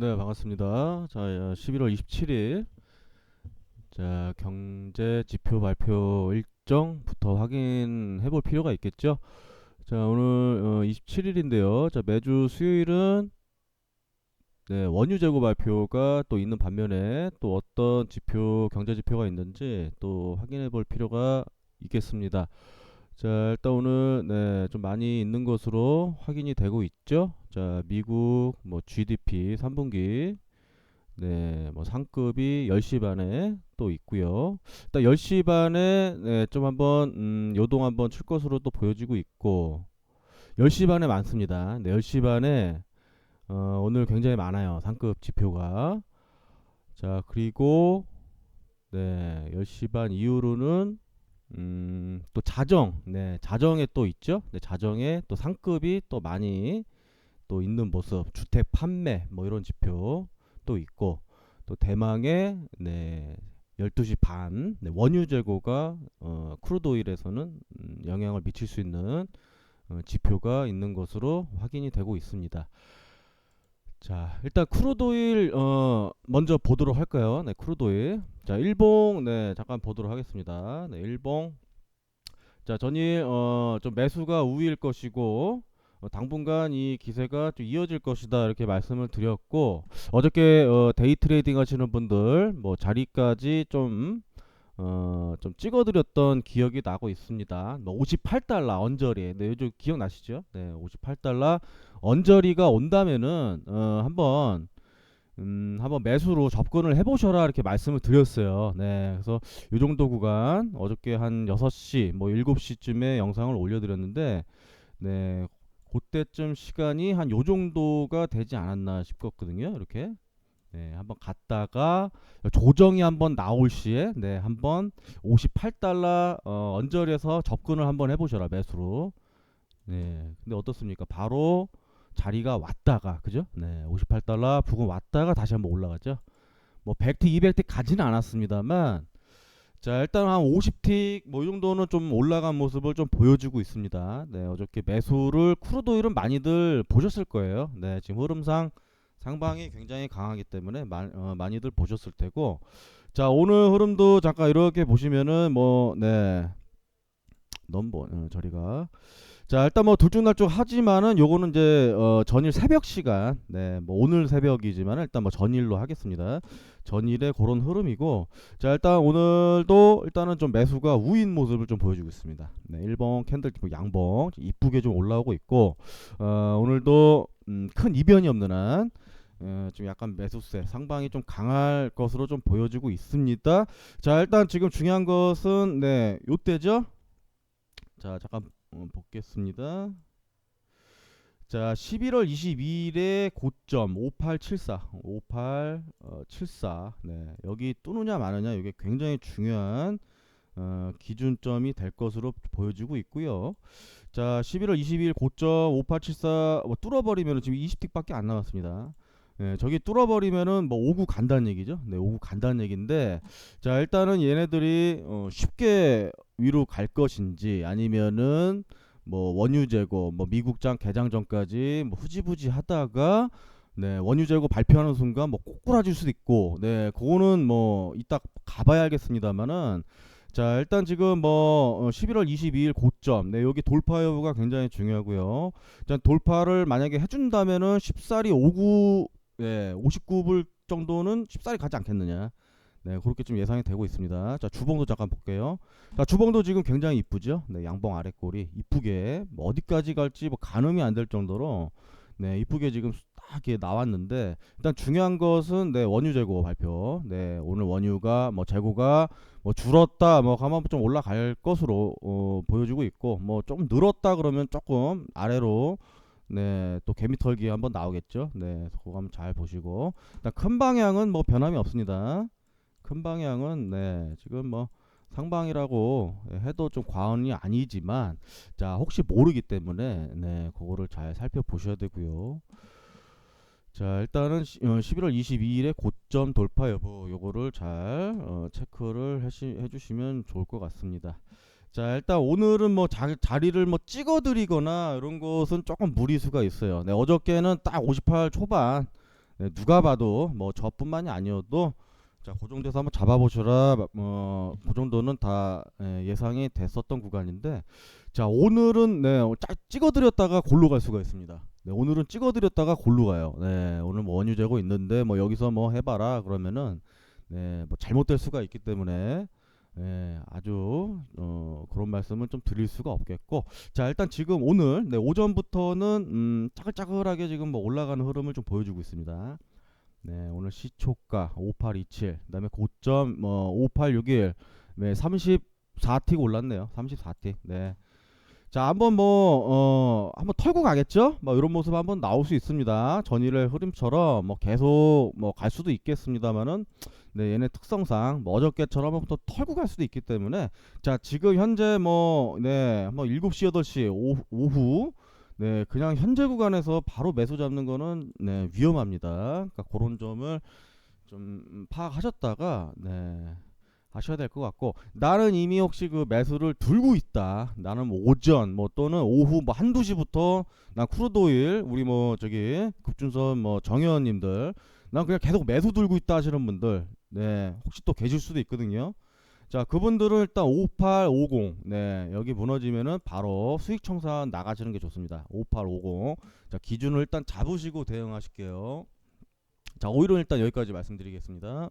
네, 반갑습니다. 자, 11월 27일 자, 경제 지표 발표 일정부터 확인해 볼 필요가 있겠죠. 자, 오늘 어, 27일인데요. 자, 매주 수요일은 네, 원유 재고 발표가 또 있는 반면에 또 어떤 지표, 경제 지표가 있는지 또 확인해 볼 필요가 있겠습니다. 자, 일단 오늘 네, 좀 많이 있는 것으로 확인이 되고 있죠. 자, 미국 뭐 GDP 3분기 네, 뭐 상급이 10시 반에 또 있고요. 일단 10시 반에 네, 좀 한번 음, 요동 한번 칠 것으로 또 보여지고 있고 10시 반에 많습니다. 네, 10시 반에 어, 오늘 굉장히 많아요. 상급 지표가. 자, 그리고 네, 10시 반 이후로는 음, 또 자정, 네, 자정에 또 있죠. 네, 자정에 또 상급이 또 많이 또 있는 모습, 주택 판매 뭐 이런 지표 또 있고 또 대망의 네, 12시 반 네, 원유 재고가 어, 크루드 오일에서는 음, 영향을 미칠 수 있는 어, 지표가 있는 것으로 확인이 되고 있습니다. 자, 일단 크루드 오일 어, 먼저 보도록 할까요? 네, 크루드 오일. 자, 일봉 네, 잠깐 보도록 하겠습니다. 네, 일봉. 자, 전일 어, 좀 매수가 우위일 것이고 어, 당분간 이 기세가 좀 이어질 것이다 이렇게 말씀을 드렸고 어저께 어, 데이 트레이딩 하시는 분들 뭐 자리까지 좀 어, 좀 찍어드렸던 기억이 나고 있습니다. 뭐 58달러 언저리. 네, 요즘 기억나시죠? 네, 58달러 언저리가 온다면은 어, 한번 음, 한번 매수로 접근을 해보셔라 이렇게 말씀을 드렸어요. 네, 그래서 요 정도 구간 어저께 한 6시 뭐 7시쯤에 영상을 올려드렸는데 네, 그때쯤 시간이 한 요 정도가 되지 않았나 싶었거든요. 이렇게 네, 한번 갔다가 조정이 한번 나올 시에 네, 한번 58달러 어, 언저리에서 접근을 한번 해보셔라 매수로. 네, 근데 어떻습니까? 바로 자리가 왔다가 그죠? 네, 58달러 부근 왔다가 다시 한번 올라갔죠. 뭐 100티, 200티 가지는 않았습니다만 자 일단 한 50틱 뭐 이 정도는 좀 올라간 모습을 좀 보여주고 있습니다. 네 어저께 매수를 크루도일은 많이들 보셨을 거예요. 네 지금 흐름상 상방이 굉장히 강하기 때문에 마, 어, 많이들 보셨을 테고 자 오늘 흐름도 잠깐 이렇게 보시면은 뭐네 넘버 어, 저리가 자 일단 뭐둘중날중 하지만은 요거는 이제 어 전일 새벽 시간. 네 뭐 오늘 새벽이지만 일단 뭐 전일로 하겠습니다. 전일의 그런 흐름이고. 자 일단 오늘도 일단은 좀 매수가 우인 모습을 좀 보여주고 있습니다. 네 1번 캔들 뭐 양봉 이쁘게 좀 올라오고 있고 어 오늘도 음, 큰 이변이 없는 한 어, 좀 약간 매수세 상방이 좀 강할 것으로 좀 보여지고 있습니다. 자 일단 지금 중요한 것은 네 요때죠? 자 잠깐 어, 보겠습니다. 자, 11월 22일에 고점 5874, 5874. 네, 여기 뚫느냐 마느냐 이게 굉장히 중요한 어, 기준점이 될 것으로 보여지고 있고요. 자, 11월 22일 고점 5874 뭐 뚫어버리면 지금 20틱밖에 안 남았습니다. 네, 저기 뚫어버리면은 뭐 오구 간다는 얘기죠. 네, 오구 간다는 얘기인데, 자 일단은 얘네들이 어, 쉽게 위로 갈 것인지 아니면은 뭐 원유 재고, 뭐 미국장 개장 전까지 뭐 후지부지 하다가 네 원유 재고 발표하는 순간 뭐 꼬꾸라질 수도 있고, 네 그거는 뭐 이따 가봐야 알겠습니다만은. 자 일단 지금 뭐 11월 22일 고점 네 여기 돌파 여부가 굉장히 중요하고요. 자 돌파를 만약에 해준다면은 쉽사리 오구 예, 59불 정도는 쉽사리 가지 않겠느냐. 네, 그렇게 좀 예상이 되고 있습니다. 자, 주봉도 잠깐 볼게요. 자, 주봉도 지금 굉장히 이쁘죠? 네, 양봉 아래 꼬리 이쁘게 뭐 어디까지 갈지 뭐 가늠이 안 될 정도로 네, 이쁘게 지금 딱 이렇게 나왔는데 일단 중요한 것은 네, 원유 재고 발표. 네, 오늘 원유가 뭐 재고가 뭐 줄었다 뭐 가만 좀 올라갈 것으로 어, 보여지고 있고 뭐 좀 늘었다 그러면 조금 아래로 네, 또 개미털기 한번 나오겠죠. 네, 그거 한번 잘 보시고. 큰 방향은 뭐 변함이 없습니다. 큰 방향은 네, 지금 뭐 상방이라고 해도 좀 과언이 아니지만 자, 혹시 모르기 때문에 네, 그거를 잘 살펴보셔야 되고요. 자, 일단은 11월 어, 22일에 고점 돌파 여부 요거를 잘 어, 체크를 해 주시면 좋을 것 같습니다. 자 일단 오늘은 뭐 자, 자리를 뭐 찍어드리거나 이런 것은 조금 무리수가 있어요. 네 어저께는 딱 58 초반 네, 누가 봐도 뭐 저뿐만이 아니어도 자, 그 정도에서 한번 잡아보시라. 뭐, 그 정도는 다 예, 예상이 됐었던 구간인데, 자, 오늘은 네, 어, 짜, 찍어드렸다가 골로 갈 수가 있습니다. 네, 오늘은 찍어드렸다가 골로 가요. 네, 오늘 뭐 원유 재고 있는데 뭐 여기서 뭐 해봐라 그러면은 네, 뭐 잘못될 수가 있기 때문에 네, 아주 어, 그런 말씀은 좀 드릴 수가 없겠고, 자, 일단 지금 오늘 네, 오전부터는 음, 짜글짜글하게 지금 뭐 올라가는 흐름을 좀 보여주고 있습니다. 네, 오늘 시초가 5827, 그다음에 고점 뭐 5861, 네, 34틱 올랐네요. 34틱. 네. 자, 한번 뭐 어, 한번 털고 가겠죠? 뭐 이런 모습 한번 나올 수 있습니다. 전일의 흐름처럼 뭐 계속 뭐 갈 수도 있겠습니다만은 네, 얘네 특성상 뭐 어저께처럼 또 털고 갈 수도 있기 때문에 자, 지금 현재 뭐 네, 뭐 7시 8시 오후, 오후 네, 그냥 현재 구간에서 바로 매수 잡는 거는 네, 위험합니다. 그러니까 그런 점을 좀 파악하셨다가 네, 하셔야 될 것 같고 나는 이미 혹시 그 매수를 들고 있다. 나는 뭐 오전 뭐 또는 오후 뭐 한두 시부터 난 크루도일 우리 뭐 저기 급준선 뭐 정의원님들 난 그냥 계속 매수 들고 있다 하시는 분들 네, 혹시 또 계실 수도 있거든요. 자, 그분들은 일단 5850. 네, 여기 무너지면은 바로 수익 청산 나가시는 게 좋습니다. 5850. 자, 기준을 일단 잡으시고 대응하실게요. 자, 오일은 일단 여기까지 말씀드리겠습니다.